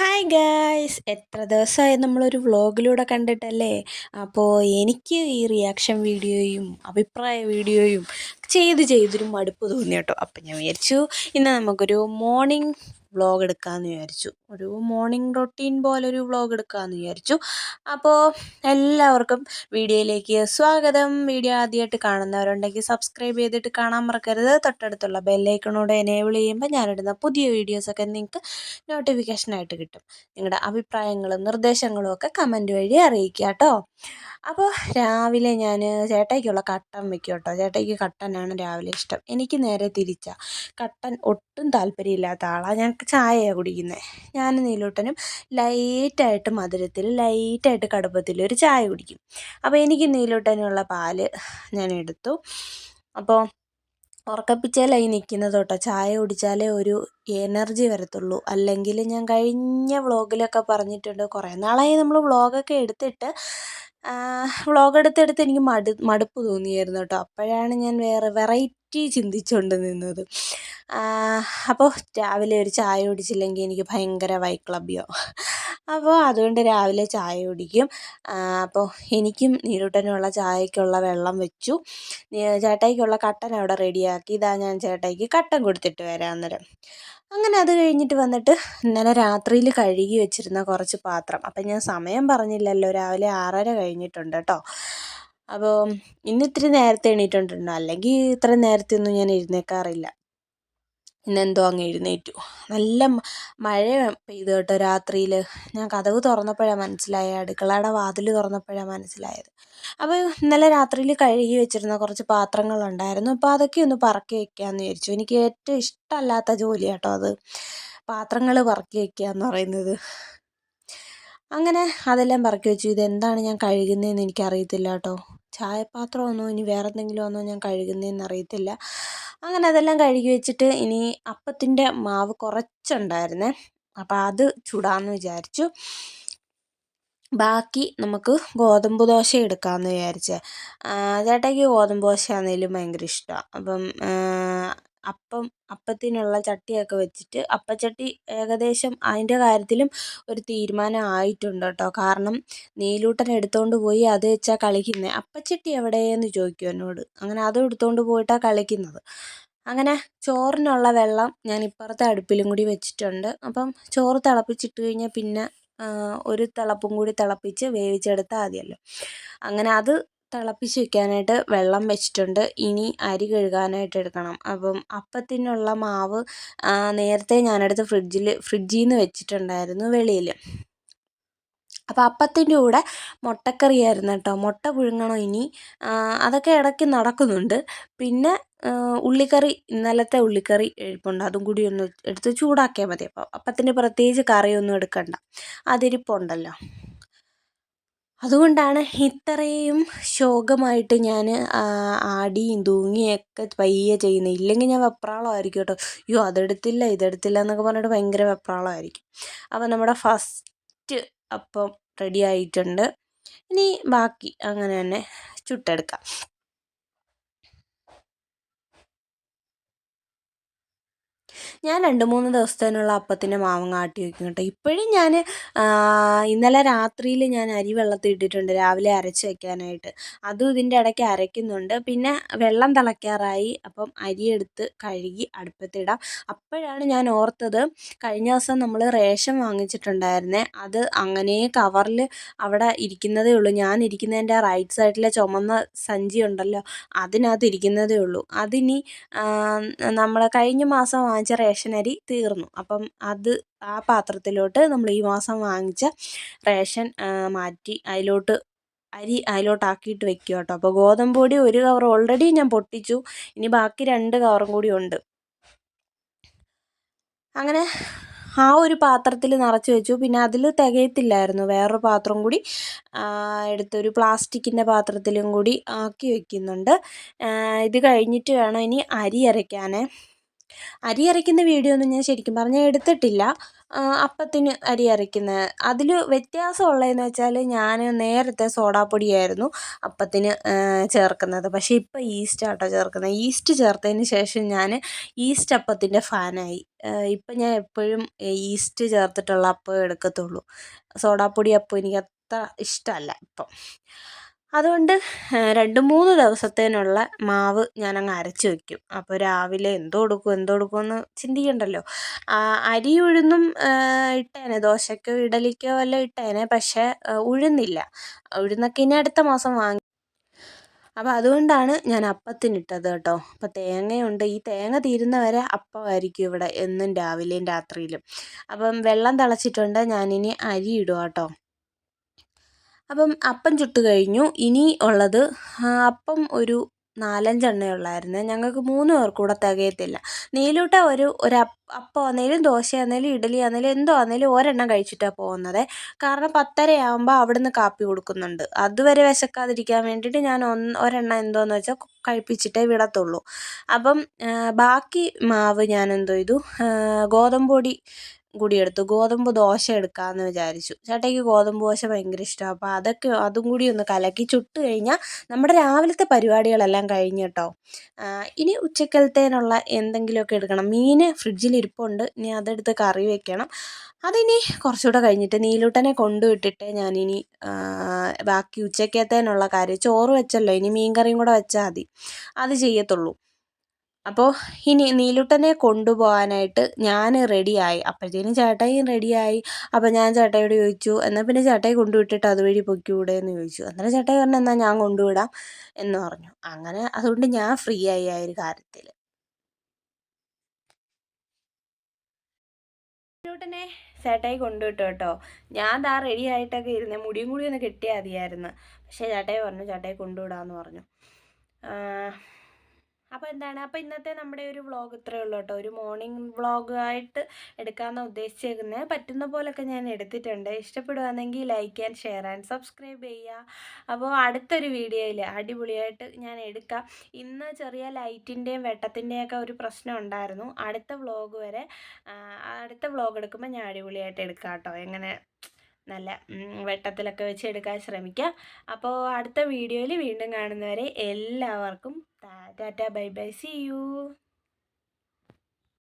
Hi guys എത്ര ദിവസമായി നമ്മളൊരു വ്ളോഗിലൂടെ കണ്ടിട്ടല്ലേ? അപ്പോൾ എനിക്ക് ഈ റിയാക്ഷൻ വീഡിയോയും അഭിപ്രായ വീഡിയോയും ചെയ്ത് ചെയ്തൊരു മടുപ്പ് തോന്നി കേട്ടോ. അപ്പം ഞാൻ വിചാരിച്ചു ഇന്ന് നമുക്കൊരു മോർണിംഗ് വ്ളോഗ് എടുക്കാമെന്ന് വിചാരിച്ചു. ഒരു മോർണിംഗ് റൊട്ടീൻ പോലെ ഒരു വ്ളോഗ് എടുക്കാമെന്ന് വിചാരിച്ചു. അപ്പോൾ എല്ലാവർക്കും വീഡിയോയിലേക്ക് സ്വാഗതം. വീഡിയോ ആദ്യമായിട്ട് കാണുന്നവരുണ്ടെങ്കിൽ സബ്സ്ക്രൈബ് ചെയ്തിട്ട് കാണാൻ മറക്കരുത്. തൊട്ടടുത്തുള്ള ബെല്ലൈക്കണോട് എനേബിൾ ചെയ്യുമ്പോൾ ഞാനിടുന്ന പുതിയ വീഡിയോസൊക്കെ നിങ്ങൾക്ക് നോട്ടിഫിക്കേഷനായിട്ട് കിട്ടും. നിങ്ങളുടെ അഭിപ്രായങ്ങളും നിർദ്ദേശങ്ങളും ഒക്കെ കമന്റ് വഴി അറിയിക്കുക കേട്ടോ. അപ്പോൾ രാവിലെ ഞാൻ ചേട്ടയ്ക്കുള്ള കട്ടൻ വെക്കും കേട്ടോ. ചേട്ടയ്ക്ക് കട്ടനാണ് രാവിലെ ഇഷ്ടം. എനിക്ക് നേരെ തിരിച്ചാണ് കട്ടൻ ഒട്ടും താല്പര്യമില്ലാത്ത ആളാണ് ഞാൻ ചായയാണ് കുടിക്കുന്നത് ഞാനും നീലൂട്ടനും ലൈറ്റായിട്ട് മധുരത്തിൽ ലൈറ്റായിട്ട് കടുപ്പത്തിൽ ഒരു ചായ കുടിക്കും. അപ്പോൾ എനിക്ക് നീലൂട്ടനുള്ള പാൽ ഞാൻ എടുത്തു. അപ്പോൾ ഉറക്കപ്പിച്ചയിലായി നിൽക്കുന്നത് കേട്ടോ. ചായ കുടിച്ചാലേ ഒരു എനർജി വരത്തുള്ളൂ. അല്ലെങ്കിൽ ഞാൻ കഴിഞ്ഞ വ്ളോഗിലൊക്കെ പറഞ്ഞിട്ടുണ്ട് കുറേ നാളായി നമ്മൾ വ്ളോഗൊക്കെ എടുത്തിട്ട് വ്ളോഗ് എടുത്തെടുത്ത് എനിക്ക് മടു മടുപ്പ് തോന്നിയായിരുന്നു കേട്ടോ. അപ്പോഴാണ് ഞാൻ വേറെ വെറൈറ്റി ചിന്തിച്ചുകൊണ്ട് നിന്നത്. അപ്പോൾ രാവിലെ ഒരു ചായ കുടിച്ചില്ലെങ്കിൽ എനിക്ക് ഭയങ്കര വൈക്ലബ്യോ അപ്പോൾ അതുകൊണ്ട് രാവിലെ ചായ കുടിക്കും. അപ്പോൾ എനിക്കും നീരൂട്ടനുള്ള ചായക്കുള്ള വെള്ളം വെച്ചു. ചേട്ടായിക്കുള്ള കട്ടൻ അവിടെ റെഡിയാക്കി. ഇതാ ഞാൻ ചേട്ടായിക്ക് കട്ടൻ കൊടുത്തിട്ട് വരാം അന്നേരം. അങ്ങനെ അത് കഴിഞ്ഞിട്ട് വന്നിട്ട് ഇന്നലെ രാത്രിയിൽ കഴുകി വെച്ചിരുന്ന കുറച്ച് പാത്രം. അപ്പം ഞാൻ സമയം പറഞ്ഞില്ലല്ലോ രാവിലെ ആറര കഴിഞ്ഞിട്ടുണ്ട് കേട്ടോ. അപ്പോൾ ഇന്ന് ഇത്തിരി നേരത്തെ എണീറ്റുണ്ടോ അല്ലെങ്കിൽ ഇത്ര നേരത്തെ ഒന്നും ഞാൻ എഴുന്നേൽക്കാറില്ല ഇന്നെന്തോ അങ്ങ് എഴുന്നേറ്റു. നല്ല മഴ പെയ്തു കേട്ടോ രാത്രിയിൽ ഞാൻ കതക് തുറന്നപ്പോഴാണ് മനസ്സിലായത്. അടുക്കളയുടെ വാതിൽ തുറന്നപ്പോഴാണ് മനസ്സിലായത്. അപ്പോൾ ഇന്നലെ രാത്രിയിൽ കഴുകി വെച്ചിരുന്ന കുറച്ച് പാത്രങ്ങളുണ്ടായിരുന്നു. അപ്പോൾ അതൊക്കെ ഒന്ന് പറക്കി വയ്ക്കാമെന്ന് വിചാരിച്ചു. എനിക്ക് ഏറ്റവും ഇഷ്ടമല്ലാത്ത ജോലി കേട്ടോ അത്. പാത്രങ്ങൾ പറക്കി വയ്ക്കുക എന്ന് പറയുന്നത്. അങ്ങനെ അതെല്ലാം പറക്കി വെച്ചു. ഇതെന്താണ് ഞാൻ കഴുകുന്നതെന്ന് എനിക്കറിയത്തില്ല കേട്ടോ. ചായപാത്രമാണോ ഇനി വേറെ എന്തെങ്കിലും ആണോ ഞാൻ കഴുകുന്നതെന്ന് അറിയത്തില്ല. അങ്ങനെ അതെല്ലാം കഴുകി വെച്ചിട്ട് ഇനി അപ്പത്തിന്റെ മാവ് കുറച്ചുണ്ടായിരുന്നേ. അപ്പോൾ അത് ചുടാമെന്ന് വിചാരിച്ചു. ബാക്കി നമുക്ക് ഗോതമ്പ് ദോശ എടുക്കാമെന്ന് വിചാരിച്ചേ. ചേട്ടായിക്ക് ഗോതമ്പ് ദോശ ദോശയാണെങ്കിലും ഭയങ്കര ഇഷ്ടമാണ് അപ്പം അപ്പം അപ്പത്തിനുള്ള ചട്ടിയൊക്കെ വെച്ചിട്ട് അപ്പച്ചട്ടി ഏകദേശം അതിന്റെ കാര്യത്തിലും ഒരു തീരുമാനം ആയിട്ടുണ്ട് കേട്ടോ കാരണം നീലൂട്ടൻ എടുത്തുകൊണ്ട് പോയി അത് വെച്ചാണ് കളിക്കുന്നത് അപ്പച്ചട്ടി എവിടെയെന്ന് ചോദിക്കും എന്നോട്. അങ്ങനെ അതും എടുത്തുകൊണ്ട് പോയിട്ടാണ് കളിക്കുന്നത്. അങ്ങനെ ചോറിനുള്ള വെള്ളം ഞാൻ ഇപ്പുറത്തെ അടുപ്പിലും കൂടി വെച്ചിട്ടുണ്ട്. അപ്പം ചോറ് തിളപ്പിച്ചിട്ട് കഴിഞ്ഞാൽ പിന്നെ ഒരു തിളപ്പും കൂടി തിളപ്പിച്ച് വേവിച്ചെടുത്താൽ മതിയല്ലോ. അങ്ങനെ അത് തിളപ്പിച്ച് വയ്ക്കാനായിട്ട് വെള്ളം വെച്ചിട്ടുണ്ട്. ഇനി അരി കഴുകാനായിട്ട് എടുക്കണം. അപ്പം അപ്പത്തിനുള്ള മാവ് നേരത്തെ ഞാനെടുത്ത് ഫ്രിഡ്ജിൽ ഫ്രിഡ്ജിൽ നിന്ന് വെച്ചിട്ടുണ്ടായിരുന്നു വെളിയിൽ അപ്പോൾ അപ്പത്തിന്റെ കൂടെ മുട്ടക്കറിയായിരുന്നു കേട്ടോ. മുട്ട പുഴുങ്ങണം ഇനി? അതൊക്കെ ഇടയ്ക്ക് നടക്കുന്നുണ്ട്. പിന്നെ ഉള്ളിക്കറി ഇന്നലത്തെ ഉള്ളിക്കറി ഇരിപ്പുണ്ട് അതും കൂടി ഒന്ന് എടുത്ത് ചൂടാക്കിയാൽ മതി. അപ്പോൾ അപ്പത്തിന്റെ പ്രത്യേകിച്ച് കറിയൊന്നും എടുക്കണ്ട. അതിരിപ്പുണ്ടല്ലോ. അതുകൊണ്ടാണ് ഇത്രയും ശോകമായിട്ട് ഞാൻ ആടിയും തൂങ്ങിയൊക്കെ പയ്യെ ചെയ്യുന്നത് ഇല്ലെങ്കിൽ ഞാൻ വെപ്രാളമായിരിക്കും കേട്ടോ. അയ്യോ അതെടുത്തില്ല ഇതെടുത്തില്ല എന്നൊക്കെ പറഞ്ഞിട്ട് ഭയങ്കര വെപ്രാളമായിരിക്കും. അപ്പോൾ നമ്മുടെ ഫസ്റ്റ് അപ്പം റെഡി ആയിട്ടുണ്ട്. ഇനി ബാക്കി അങ്ങനെ തന്നെ ചുട്ടെടുക്കാം. ഞാൻ രണ്ട് മൂന്ന് ദിവസത്തേനുള്ള അപ്പത്തിന്റെ മാവ് ആട്ടി വയ്ക്കും കേട്ടോ. ഇപ്പോഴും ഞാൻ ഇന്നലെ രാത്രിയിൽ ഞാൻ അരി വെള്ളത്തിൽ ഇട്ടിട്ടുണ്ട് രാവിലെ അരച്ച് വയ്ക്കാനായിട്ട് അതും ഇതിന്റെ ഇടയ്ക്ക് അരയ്ക്കുന്നുണ്ട്. പിന്നെ വെള്ളം തിളയ്ക്കാറായി അപ്പം അരിയെടുത്ത് കഴുകി അടുപ്പത്തിടാം. അപ്പോഴാണ് ഞാൻ ഓർത്തത് കഴിഞ്ഞ ദിവസം നമ്മൾ റേഷൻ വാങ്ങിച്ചിട്ടുണ്ടായിരുന്നേ അത് അങ്ങനെ കവറിൽ അവിടെ ഇരിക്കുന്നതേ ഉള്ളൂ. ഞാൻ ഇരിക്കുന്നതിന്റെ റൈറ്റ് സൈഡിലെ ചുമന്ന സഞ്ചി ഉണ്ടല്ലോ അതിനകത്ത് ഇരിക്കുന്നതേ ഉള്ളൂ. അതിനി നമ്മൾ കഴിഞ്ഞ മാസം വാങ്ങിച്ച റേഷൻ അരി തീർന്നു. അപ്പം അത് ആ പാത്രത്തിലോട്ട് നമ്മൾ ഈ മാസം വാങ്ങിച്ച റേഷൻ മാറ്റി അതിലോട്ട് അരി അതിലോട്ടാക്കിയിട്ട് വെക്കുക കേട്ടോ. അപ്പോൾ ഗോതമ്പ് പൊടി ഒരു കവർ ഓൾറെഡി ഞാൻ പൊട്ടിച്ചു. ഇനി ബാക്കി രണ്ട് കവറും കൂടി ഉണ്ട്. അങ്ങനെ ആ ഒരു പാത്രത്തിൽ നിറച്ച് വെച്ചു. പിന്നെ അതിൽ തികയത്തില്ലായിരുന്നു. വേറൊരു പാത്രം കൂടി എടുത്തൊരു പ്ലാസ്റ്റിക്കിന്റെ പാത്രത്തിലും കൂടി ആക്കി വെക്കുന്നുണ്ട്. ഇത് കഴിഞ്ഞിട്ട് വേണം ഇനി അരി അരയ്ക്കാൻ അരി അരയ്ക്കുന്ന വീഡിയോ ഒന്നും ഞാൻ ശരിക്കും പറഞ്ഞാൽ എടുത്തിട്ടില്ല. അപ്പത്തിന് അരി അരയ്ക്കുന്നത് അതിൽ വ്യത്യാസമുള്ളതെന്ന് വെച്ചാൽ ഞാൻ നേരത്തെ സോഡാപ്പൊടിയായിരുന്നു അപ്പത്തിന് ചേർക്കുന്നത്. പക്ഷേ ഇപ്പം ഈസ്റ്റ് ആട്ടോ ചേർക്കുന്നത് ഈസ്റ്റ് ചേർത്തതിന് ശേഷം ഞാൻ ഈസ്റ്റ് അപ്പത്തിന്റെ ഫാനായി ഇപ്പം ഞാൻ എപ്പോഴും ഈസ്റ്റ് ചേർത്തിട്ടുള്ള അപ്പം എടുക്കത്തുള്ളൂ. സോഡാപ്പൊടി അപ്പം എനിക്ക് അത്ര ഇഷ്ടമല്ല ഇപ്പം. അതുകൊണ്ട് രണ്ട് മൂന്ന് ദിവസത്തേനുള്ള മാവ് ഞാനങ്ങ് അരച്ച് വയ്ക്കും അപ്പോൾ രാവിലെ എന്തോ എടുക്കും എന്തോ എടുക്കുമെന്ന് ചിന്തിക്കണ്ടല്ലോ. അരി ഉഴുന്നും ഇട്ടേനെ. ദോശയ്ക്കോ ഇഡലിക്കോ വല്ലതും ഇട്ടേനെ. പക്ഷേ ഉഴുന്നില്ല. ഉഴുന്നൊക്കെ ഇനി അടുത്ത മാസം വാങ്ങി. അപ്പോൾ അതുകൊണ്ടാണ് ഞാൻ അപ്പത്തിനിട്ടത് കേട്ടോ. അപ്പോൾ തേങ്ങയുണ്ട്. ഈ തേങ്ങ തീരുന്ന തീരുന്നവരെ അപ്പമായിരിക്കും ഇവിടെ എന്നും രാവിലെയും രാത്രിയിലും. അപ്പം വെള്ളം തിളച്ചിട്ടുണ്ട്. ഞാനിനി അരി ഇടുക കേട്ടോ. അപ്പം അപ്പം ചുട്ട് കഴിഞ്ഞു. ഇനി ഉള്ളത് അപ്പം ഒരു നാലഞ്ചെണ്ണേ ഉള്ളായിരുന്നു. ഞങ്ങൾക്ക് മൂന്ന് പേർക്കൂടെ കൂടെ തികയത്തില്ല. നീലൂട്ട ഒരു ഒരു അപ്പം ആണെങ്കിലും ദോശ ആണെങ്കിലും ഇഡലി ആണെങ്കിലും എന്തോ ആണെങ്കിലും ഒരെണ്ണം കഴിച്ചിട്ടാണ് പോകുന്നത്. കാരണം പത്തരയാകുമ്പോൾ അവിടുന്ന് കാപ്പി കൊടുക്കുന്നുണ്ട്. അതുവരെ വിശക്കാതിരിക്കാൻ വേണ്ടിയിട്ട് ഞാൻ ഒന്ന് ഒരെണ്ണം എന്തോന്ന് വെച്ചാൽ കഴിപ്പിച്ചിട്ടേ വിടത്തുള്ളൂ. അപ്പം ബാക്കി മാവ് ഞാൻ എന്തോ ചെയ്തു? ഗോതമ്പ് പൊടി കൂടി എടുത്തു. ഗോതമ്പ് ദോശ എടുക്കാമെന്ന് വിചാരിച്ചു. ചേട്ടയ്ക്ക് ഗോതമ്പ് ദോശ ഭയങ്കര ഇഷ്ടമാണ് അപ്പോൾ അതൊക്കെ അതും കൂടി ഒന്ന് കലക്കി ചുട്ട് കഴിഞ്ഞാൽ നമ്മുടെ രാവിലത്തെ പരിപാടികളെല്ലാം കഴിഞ്ഞ് കേട്ടോ. ഇനി ഉച്ചക്കലത്തേനുള്ള എന്തെങ്കിലുമൊക്കെ എടുക്കണം. മീൻ ഫ്രിഡ്ജിൽ ഇരിപ്പുണ്ട്. ഇനി അതെടുത്ത് കറി വെക്കണം. അതിനി കുറച്ചുകൂടെ കഴിഞ്ഞിട്ട് നീലൂട്ടനെ കൊണ്ടുവിട്ടിട്ട് ഞാനിനി ബാക്കി ഉച്ചക്കത്തേനുള്ള കാര്യം. ചോറ് വെച്ചല്ലോ. ഇനി മീൻ കറിയും കൂടെ വെച്ചാൽ മതി. അത് ചെയ്യത്തുള്ളൂ. അപ്പോൾ ഇനി നീലുട്ടനെ കൊണ്ടുപോകാനായിട്ട് ഞാൻ റെഡിയായി. അപ്പോഴത്തേനും ചേട്ടായിയും റെഡിയായി. അപ്പോൾ ഞാൻ ചേട്ടായിയോട് ചോദിച്ചു എന്നാൽ പിന്നെ ചേട്ടായി കൊണ്ടുവിട്ടിട്ട് അതുവഴി പൊയ്ക്കൂടെ എന്ന് ചോദിച്ചു. അന്നേരം ചേട്ടായി പറഞ്ഞു എന്നാൽ ഞാൻ കൊണ്ടുവിടാം എന്ന് പറഞ്ഞു. അങ്ങനെ അതുകൊണ്ട് ഞാൻ ഫ്രീ ആയി ആ ഒരു കാര്യത്തിൽ നീലൂട്ടനെ ചേട്ടായി കൊണ്ടുവിട്ടു കേട്ടോ. ഞാൻ ദാ റെഡി ആയിട്ടൊക്കെ ഇരുന്നേ മുടിയും കൂടി ഒന്ന് കെട്ടിയാൽ മതിയായിരുന്നു. പക്ഷേ ചേട്ടായി പറഞ്ഞു ചേട്ടായി കൊണ്ടുവിടാമെന്ന് പറഞ്ഞു. അപ്പോൾ എന്താണ്? അപ്പോൾ ഇന്നത്തെ നമ്മുടെ ഒരു വ്ളോഗ് ഇത്രയേ ഉള്ളൂ കേട്ടോ. ഒരു മോർണിംഗ് വ്ളോഗ് ആയിട്ട് എടുക്കാമെന്നാണ് ഉദ്ദേശിച്ചേക്കുന്നത് പറ്റുന്ന പോലൊക്കെ ഞാൻ എടുത്തിട്ടുണ്ട്. ഇഷ്ടപ്പെടുകയാണെങ്കിൽ like and share and subscribe ചെയ്യുക അപ്പോൾ അടുത്തൊരു വീഡിയോയിൽ അടിപൊളിയായിട്ട് ഞാൻ എടുക്കാം. ഇന്ന് ചെറിയ ലൈറ്റിന്റെയും വെട്ടത്തിന്റെയൊക്കെ ഒരു പ്രശ്നം ഉണ്ടായിരുന്നു. അടുത്ത വ്ളോഗ് വരെ അടുത്ത വ്ളോഗ് എടുക്കുമ്പോൾ ഞാൻ അടിപൊളിയായിട്ട് എടുക്കാം കേട്ടോ. എങ്ങനെ നല്ല വെട്ടത്തിലൊക്കെ വെച്ച് എടുക്കാൻ ശ്രമിക്കുക അപ്പോൾ അടുത്ത വീഡിയോയിൽ വീണ്ടും കാണുന്നവരെ എല്ലാവർക്കും tata bye bye see you.